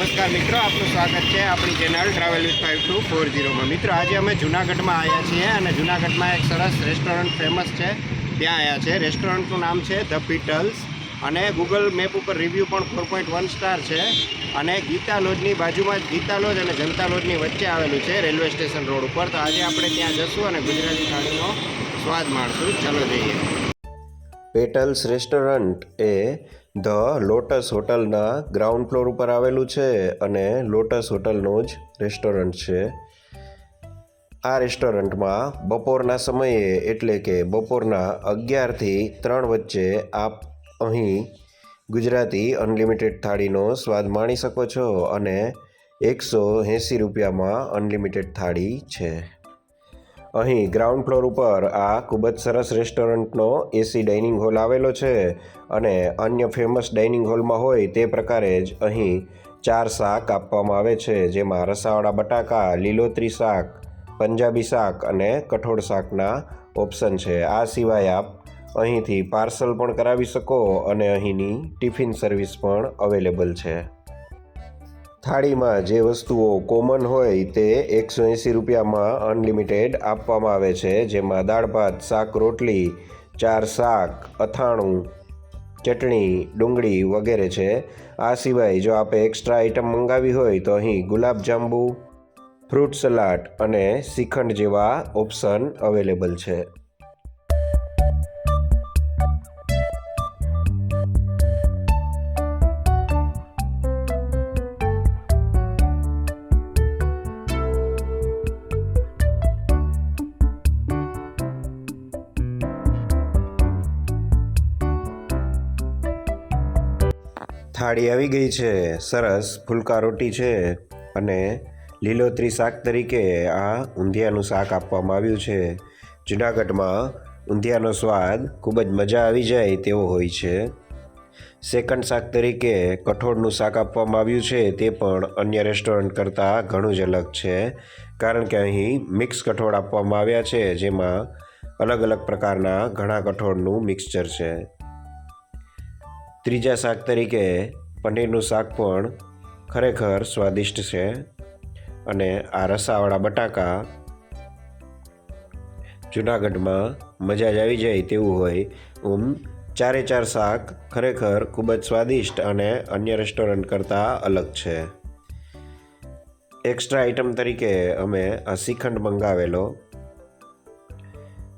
નમસ્કાર મિત્રો, આપનું સ્વાગત છે આપણી channel travel with five two four ઝીરોમાં મિત્રો, આજે અમે જુનાગઢમાં આવ્યા છીએ અને જુનાગઢમાં એક સરસ રેસ્ટોરન્ટ ફેમસ છે. ત્યાં આવ્યા છે. રેસ્ટોરન્ટનું નામ છે ધ પીટલ્સ અને ગૂગલ મેપ ઉપર રિવ્યૂ પણ ફોર પોઈન્ટ વન સ્ટાર છે અને ગીતા લોજની બાજુમાં જ, ગીતા લોજ અને જનતા લોજની વચ્ચે આવેલું છે રેલવે સ્ટેશન રોડ ઉપર. તો આજે આપણે ત્યાં જશું અને ગુજરાતી થાળીનો સ્વાદ માણશું. ચાલો જઈએ. પેટલ્સ રેસ્ટોરન્ટ એ ધ લોટસ હોટલના ગ્રાઉન્ડ ફ્લોર ઉપર આવેલું છે અને લોટસ હોટલનું જ રેસ્ટોરન્ટ છે. આ રેસ્ટોરન્ટમાં બપોરના સમયે એટલે કે બપોરના અગિયારથી ત્રણ વચ્ચે આપ અહીં ગુજરાતી અનલિમિટેડ થાળીનો સ્વાદ માણી શકો છો અને એકસો એંસી રૂપિયામાં અનલિમિટેડ થાળી છે. અહીં ગ્રાઉન્ડ ફ્લોર ઉપર આ ખૂબ જ સરસ રેસ્ટોરન્ટનો એસી ડાઇનિંગ હોલ આવેલો છે અને અન્ય ફેમસ ડાઇનિંગ હોલમાં હોય તે પ્રકારે જ અહીં ચાર શાક આપવામાં આવે છે, જેમાં રસાવાળા બટાકા, લીલોતરી શાક, પંજાબી શાક અને કઠોળ શાકના ઓપ્શન છે. આ સિવાય આપ અહીંથી પાર્સલ પણ કરાવી શકો અને અહીંની ટિફિન સર્વિસ પણ અવેલેબલ છે. થાળીમાં જે વસ્તુઓ કોમન હોય તે એકસો એંસી રૂપિયામાં અનલિમિટેડ આપવામાં આવે છે, જેમાં દાળ ભાત, શાક, રોટલી, ચાર શાક, અથાણું, ચટણી, ડુંગળી વગેરે છે. આ સિવાય જો આપે એક્સ્ટ્રા આઇટમ મંગાવી હોય તો અહીં ગુલાબજાંબુ ફ્રૂટ સલાડ અને શ્રીખંડ જેવા ઓપ્શન અવેલેબલ છે. થાળી આવી ગઈ છે, સરસ, ફુલકા રોટી છે અને લીલોતરી શાક તરીકે આ ઊંધિયાનું શાક આપવામાં આવ્યું છે. જુનાગઢમાં ઊંધિયાનો સ્વાદ ખૂબ જ મજા આવી જાય તેવો હોય છે. સેકન્ડ શાક તરીકે કઠોળનું શાક આપવામાં આવ્યું છે, તે પણ અન્ય રેસ્ટોરન્ટ કરતાં ઘણું જ અલગ છે, કારણ કે અહીં મિક્સ કઠોળ આપવામાં આવ્યા છે, જેમાં અલગ અલગ પ્રકારના ઘણા કઠોળનું મિક્સચર છે. ત્રીજા શાક તરીકે પનીરનું શાક પણ ખરેખર સ્વાદિષ્ટ છે અને આ રસાવાળા બટાકા જુનાગઢમાં મજા જ આવી જાય તેવું હોય. ઉમ, ચારે ચાર શાક ખરેખર ખૂબ જ સ્વાદિષ્ટ અને અન્ય રેસ્ટોરન્ટ કરતાં અલગ છે. એક્સ્ટ્રા આઇટમ તરીકે અમે આ શ્રીખંડ મંગાવેલો,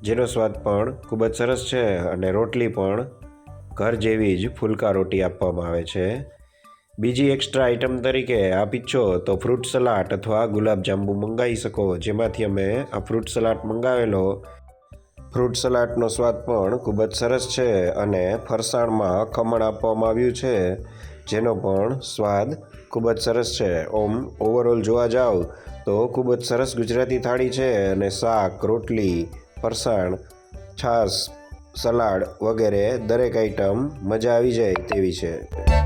જેનો સ્વાદ પણ ખૂબ જ સરસ છે અને રોટલી પણ ઘર જેવી જ ફુલકા રોટી આપવામાં આવે છે. બીજી એક્સ્ટ્રા આઇટમ તરીકે આપ ઈચ્છો તો ફ્રૂટ સલાડ અથવા ગુલાબજાંબુ મંગાવી શકો, જેમાંથી અમે આ ફ્રૂટ સલાડ મંગાવેલો. ફ્રૂટ સલાડનો સ્વાદ પણ ખૂબ જ સરસ છે અને ફરસાણમાં ખમણ આપવામાં આવ્યું છે, જેનો પણ સ્વાદ ખૂબ જ સરસ છે. ઓમ ઓવરઓલ જોવા જાવ તો ખૂબ જ સરસ ગુજરાતી થાળી છે અને શાક, રોટલી, ફરસાણ, છાશ સલાડ વગેરે દરેક આઈટમ મજા આવી જાય તેવી છે.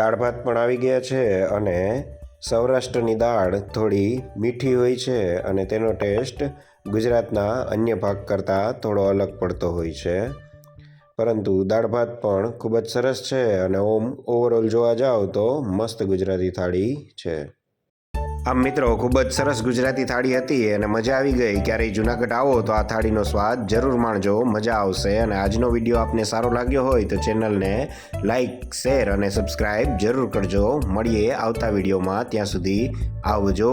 દાળ ભાત પણ આવી ગયા છે અને સૌરાષ્ટ્રની દાળ થોડી મીઠી હોય છે અને તેનો ટેસ્ટ ગુજરાતના અન્ય ભાગ કરતાં થોડો અલગ પડતો હોય છે. પરંતુ દાળ ભાત પણ ખૂબ જ સરસ છે અને ઓમ ઓવરઓલ જોવા જાઓ તો મસ્ત ગુજરાતી થાળી છે. આમ મિત્રો, ખૂબ જ સરસ ગુજરાતી થાળી હતી અને મજા આવી ગઈ. ક્યારેય જુનાગઢ આવો તો આ થાળીનો સ્વાદ જરૂર માણજો. મજા આવશે અને આજનો વીડિયો આપને સારો લાગ્યો હોય તો ચેનલને લાઇક શેર અને સબસ્ક્રાઈબ જરૂર કરજો. મળીએ આવતા વિડીયોમાં. ત્યાં સુધી આવજો.